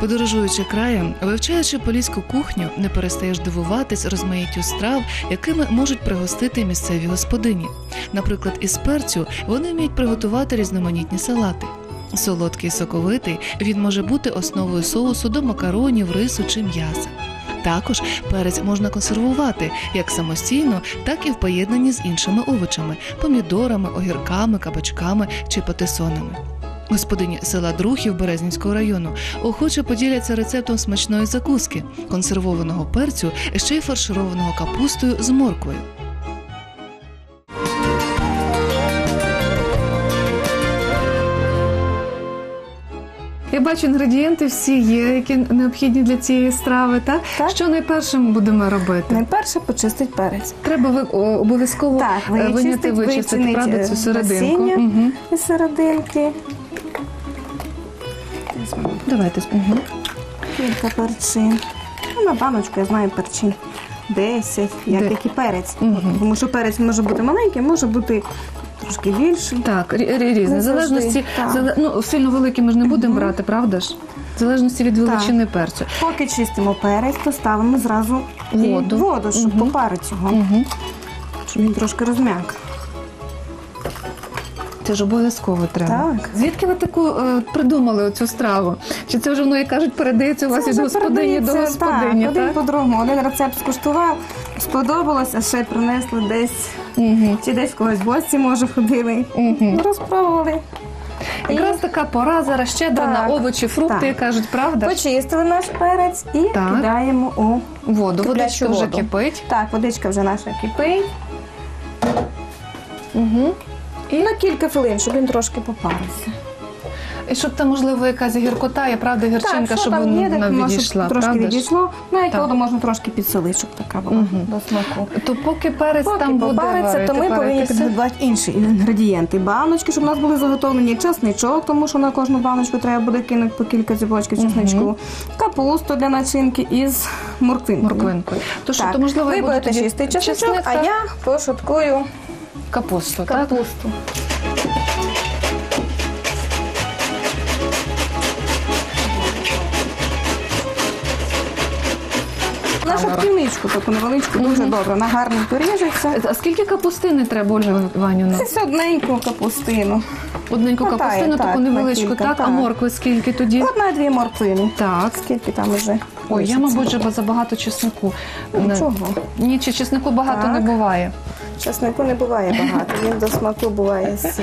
Подорожуючи краєм, вивчаючи поліську кухню, не перестаєш дивуватись розмаїттю страв, якими можуть пригостити місцеві господині. Наприклад, із перцю вони вміють приготувати різноманітні салати. Солодкий соковитий він може бути основою соусу до макаронів, рису чи м'яса. Також перець можна консервувати як самостійно, так і в поєднанні з іншими овочами помідорами, огірками, кабачками чи патисонами. Господині села Друхів Березнівського району охоче поділяться рецептом смачної закуски, консервованого перцю, ще й фаршированого капустою з морквою. Я бачу, інгредієнти всі є, які необхідні для цієї страви. Так? Так. Що найпершим будемо робити? Найперше почистить перець. Треба ви, о, обов'язково Так, е, виняти, вичистити, вичинить, правда, е, цю серединку. Угу. Із серединки. Давайте. Угу. кілька перчин. Ну, на баночку я знаю перчин. 10, як Де- який перець. Мгм. Тому що перець може бути маленький, може бути трошки більший. Так, рі- рі- різне. Не В залежності, завжди, так. зале- ну, сильно великі ми ж не будемо брати, правда ж? В залежності від величини перцю. Поки чистимо перець, то ставимо зразу і Воду. воду щоб Мгм. попарити його, Угу. щоб він трошки розм'як. Це ж обов'язково треба. Так. Звідки ви таку е, придумали цю страву? Чи це вже воно, як кажуть, передається у вас від господині до господині? Так, один по-другому. Один рецепт скуштував, сподобалось, а ще принесли десь, Угу. чи десь когось в гості, може, ходили. Угу. Розпробували. Якраз така пора зараз щедра на Так. овочі, фрукти, Так. кажуть, правда? Почистили наш перець і Так. кидаємо у Воду, Киплячу водичка вже воду. кипить. так, водичка вже наша кипить. Угу. І на кілька хвилин, щоб він трошки попарився. І щоб там, можливо, якась гіркота, є правда, гірчинка, що щоб там є, вона так, відійшла. трошки правда відійшло. Навіть Так. воду можна трошки підсолити, щоб така була Мгм. до смаку. То поки перець Поки там буде варити, то ми повинні підготувати інші інгредієнти. Баночки, щоб у нас були заготовлені чесничок, тому що на кожну баночку треба буде кинути по кілька зібочків чесничку, капусту для начинки із морквинкою. морквинкою. То що, Так. то можливо, ви будете чистий чесничок, чесник а я пошуткую капусту. Так? капусту. На шатківничку, таку невеличку, дуже добре, вона гарно поріжеться. А скільки капустини треба, Ольга Іванівна? Десь одненьку капустину. Одненьку Хватає, капустину, так, таку невеличку, так? А так. моркви скільки тоді? Одна-дві морквини. Так. Скільки там уже? Ой, я, мабуть, вже забагато чеснику. Ну, чого? Ні, чи чеснику багато Так. не буває. Чеснику не буває багато, він до смаку буває сіль.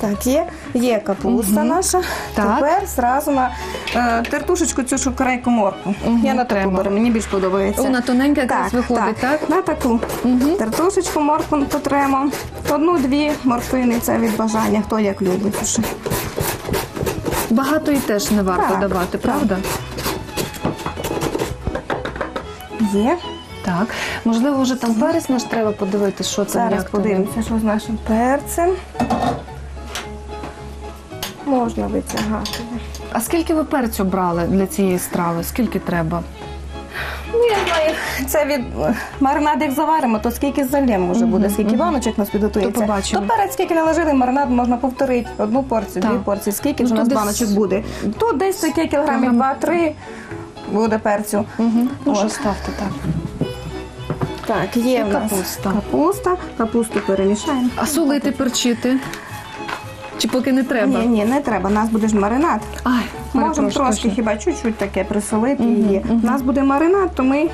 Так, є, є капуста наша. Так. Тепер зразу на е, тертушечку цю шукарейку морку. Мгм, Я на таку треба. беру, мені більш подобається. Вона тоненька якраз виходить, так? На таку Мгм. тертушечку морку потремо. Одну-дві морквини, це від бажання, хто як любить. Уже. Багато і теж не варто Так, давати, так. правда? Є. Так. Можливо, вже там перець наш треба подивитися, що там Зараз як подивимося, що з нашим перцем. Можна витягати. А скільки ви перцю брали для цієї страви? Скільки треба? Ну, я знаю, це від маринад, як заваримо, то скільки залєм може буде, Мгм, скільки мгм. баночок у нас підготується. То побачимо. То перець, скільки наложили, маринад можна повторити. Одну порцію, Так. дві порції, скільки Ну, ж у то нас десь- баночок буде. Тут десь таке кілограмів Кілограм. два-три буде перцю. Угу. Ну, що ставте так. Так, є в нас капуста. капуста. Капусту перемішаємо. А солити, перчити? Чи поки не треба? Ні, ні, не треба. У нас буде ж маринад. Ай, Можемо трошки точно. хіба чуть-чуть таке присолити Мгм, її. мгм. У нас буде маринад, то ми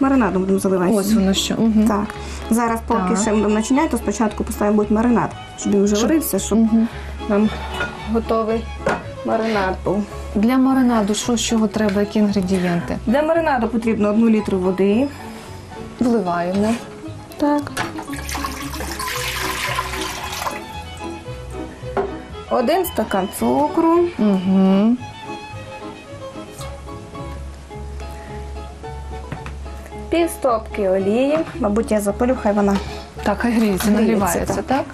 маринадом будемо заливати. Ось воно що. Угу. Так. Зараз, поки Так. ще будемо начиняти, то спочатку поставимо будь маринад, щоб він вже Щоб- варився, щоб Угу. нам готовий маринад був. Для маринаду що з чого треба, які інгредієнти? Для маринаду потрібно одну літру води. Вливаємо. Так. Один стакан цукру, Угу. пів стопки олії. Мабуть, я запалю, хай вона. Так, хай гріється, нагрівається, так. так?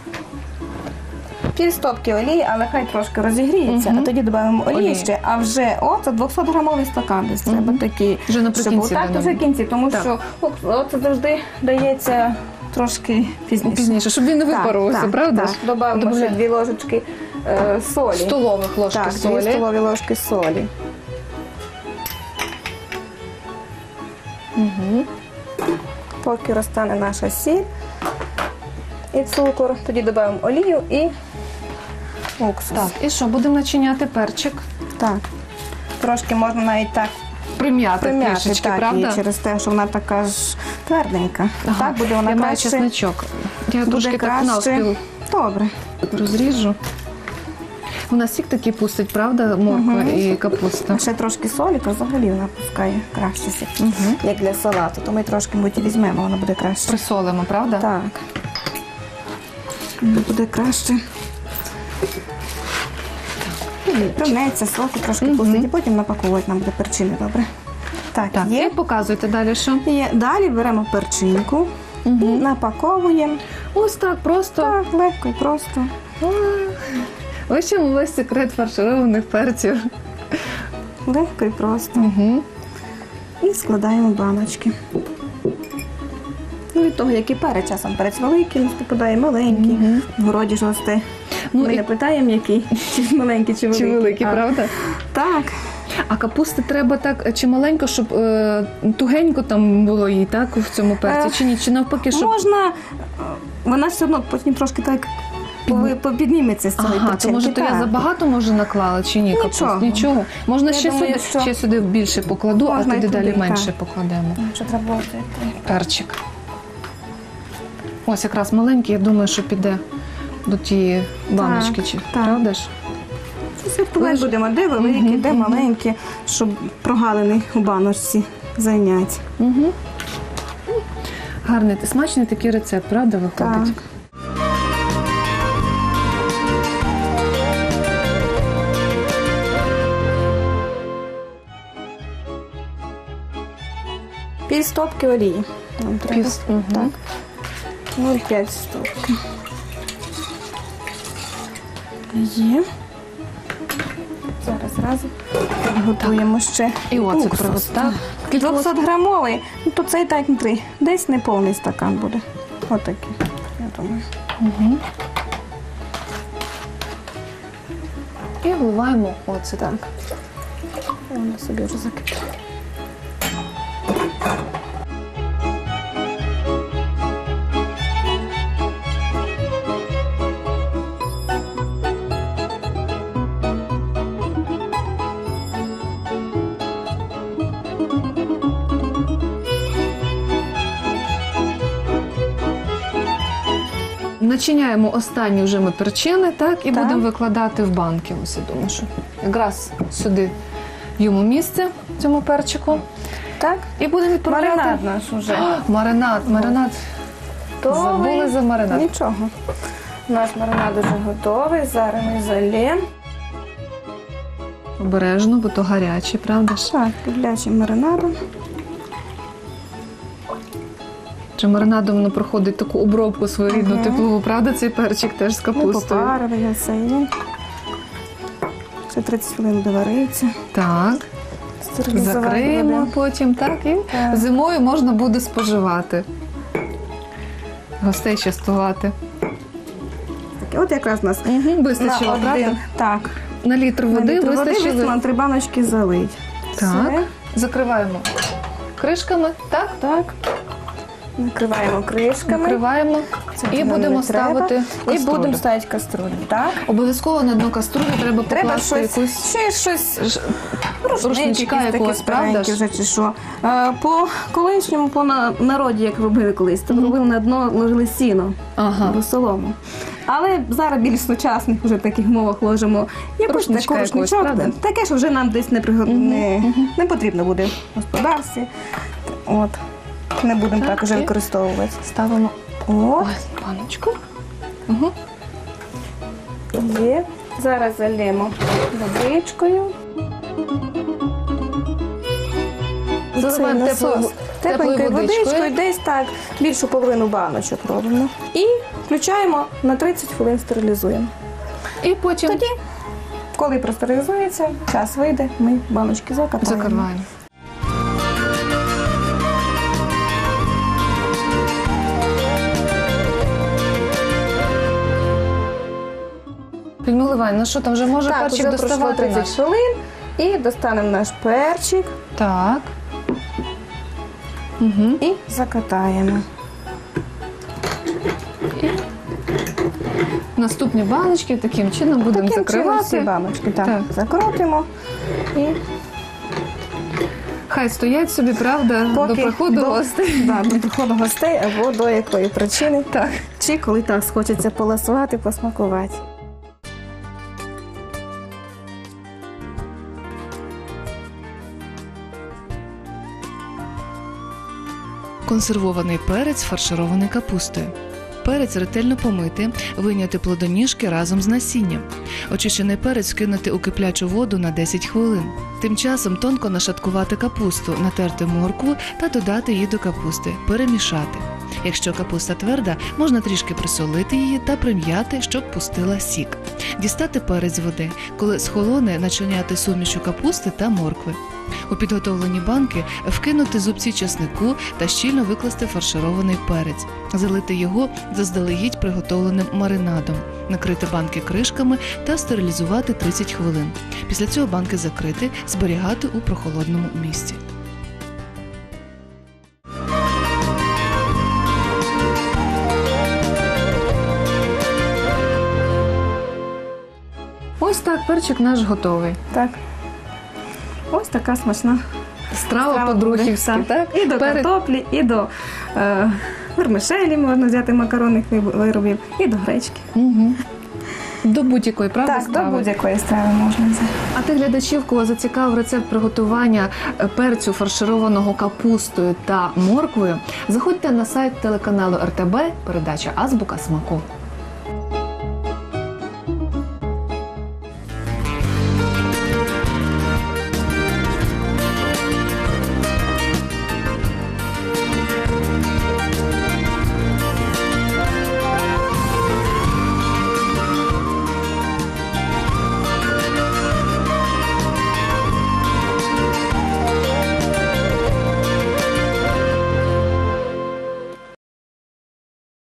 пів стопки олії, але хай трошки розігріється, Мгм. а тоді додаємо олії ще, а вже оце 200 грамовий стакан десь треба такий. Вже наприкінці був. так, вже в кінці, тому Так. що ок- завжди дається трошки пізніше. Пізніше, щоб він не випарувався, так, правда? Так, додаємо ще дві ложечки е, солі. Столових ложки так, солі. дві столові ложки солі. Мгм. Поки розтане наша сіль і цукор, тоді додаємо олію і уксус. Так, і що, будемо начиняти перчик? Так. Трошки можна навіть так Прим'яти, прим'яти, трішечки, так, правда? і через те, що вона така ж тверденька. Ага, Так буде вона Я маю краще. чесничок. Я буде трошки так краще. навпіл Добре. розріжу. У нас сік такий пустить, правда, морква Мгм. і капуста. Ще трошки солі, то взагалі вона пускає краще сік. Угу. Як для салату, то ми трошки мабуть, візьмемо, воно буде краще. Присолимо, правда? Так. Воно буде краще. Примнеться, соку трошки Мгм. пустить, і потім напакувати нам буде перчини добре. Так, Так, і є. показуйте далі, що. є. Далі беремо перчинку Угу. напаковуємо. Ось так, просто. Так, легко і просто. Ось чому весь секрет фаршированих перців. Легко і просто. Угу. І складаємо в баночки. Ну, від того, який перець, часом перець великий, нас попадає маленький. Мгм. В городі ж росте. Ну, Ми і- не питаємо, який, чи маленький, чи великий. Чи великий, А, правда? Так. А капусти треба так чи маленько, щоб е, тугенько там було їй, так, в цьому перці, Е, чи ні? Чи навпаки, щоб. Можна, е, вона все одно потім трошки так підніметься з цієї Ага, то може то я забагато може наклала чи ні? Нічого. Капуст? Нічого. Можна Я ще думаю, сюди, що- ще сюди більше покладу, Можна а туди, далі менше покладемо. Що треба? Перчик. Ось якраз маленький, я думаю, що піде до тієї баночки, чи так. правда ж? Сортувати будемо, де великі, Мгм, де мгм. маленькі, щоб прогалини у баночці зайняти. Угу. Гарний, смачний такий рецепт, правда, виходить? Так. Пів стопки олії. Нам треба. Пів-. Так. 0,5 стопки. Є. Зараз разом готуємо ще. І оцет уксус. так? 200 грамовий, ну то цей так не три. Десь не повний стакан буде. Отакий, я думаю. Угу. І вливаємо оцет. Так. І Воно собі вже закипить. Начиняємо останні вже ми перчини, так, і Так. будемо викладати в банки. Ось я думаю, що якраз сюди йому місце цьому перчику. Так, І будемо відправляти. маринад наш уже. А, Маринад, маринад. Забули за маринад. Нічого. Наш маринад уже готовий. Зараз ми залємо. Обережно, бо то гарячий, правда ж? Так, киплячим маринадом. Чи маринадом воно проходить таку обробку своєрідну Ага. теплову, правда, цей перчик теж з Ми капустою? попарили його все. і він Ще 30 хвилин довариться. Так, Стерилізувати закриємо будемо. потім, так, і Так. зимою можна буде споживати. Гостей частувати. От якраз у нас Угу, вистачило, на правда? один, так, На літр на води літр води вистачило. вистачило три баночки залить. Так. Все. Закриваємо кришками, так? Так. Накриваємо кришками. Накриваємо Це і нам будемо не треба. ставити І каструлю. будемо ставити каструлю. Так. Обов'язково на дно каструлі треба Треба покласти щось, якусь ще щось ж- рушнички рушничка якісь такі якогось, правда старенькі ж? вже чи що. Е, По колишньому, по на- народі, як робили колись, то робили на дно ложили сіно Ага. або солому. Але зараз більш сучасних вже таких мовах ложимо якусь Рушничка таку якогось, рушничок, правда? таке, що вже нам десь не, пригод... не, не потрібно буде в господарстві. От. Не будемо Так, так, вже і- використовувати. Ставимо От, ось баночку. Угу. є. Зараз зальємо водичкою. Заливаємо теплою, Тепленькою водичкою, водичкою. десь так більшу половину баночок робимо. І включаємо на 30 хвилин стерилізуємо. І потім Тоді, коли простерилізується, час вийде, ми баночки закатаємо. закриваємо. Людмила ну що там вже може Так, перчик вже пройшло доставати 30 наш? хвилин і достанемо наш перчик. Так. Угу. і закатаємо. Наступні баночки таким чином будемо Таким чином закривати. всі баночки так, Так. закрутимо і Хай стоять собі, правда, Поки до приходу до- гостей. да, до приходу гостей або до якої причини. Так. Чи коли так схочеться поласувати, посмакувати. Консервований перець фарширований капустою. Перець ретельно помити, вийняти плодоніжки разом з насінням. Очищений перець кинути у киплячу воду на 10 хвилин. Тим часом тонко нашаткувати капусту, натерти моркву та додати її до капусти, перемішати. Якщо капуста тверда, можна трішки присолити її та прим'яти, щоб пустила сік. Дістати перець води, коли схолоне, начиняти сумішу капусти та моркви. У підготовлені банки вкинути зубці чеснику та щільно викласти фарширований перець, залити його заздалегідь приготовленим маринадом, накрити банки кришками та стерилізувати 30 хвилин. Після цього банки закрити, зберігати у прохолодному місці. Ось так перчик наш готовий. Так. Ось така смачна Страва, страва по-друхівськи, буде. так? І до Перед- картоплі, і до е, вермишелі можна взяти макаронних виробів, і до гречки. Угу. До будь-якої правда так, до будь-якої страви можна взяти. А ти глядачів, кого зацікавив рецепт приготування е, перцю фаршированого капустою та морквою, заходьте на сайт телеканалу РТБ, передача Азбука смаку.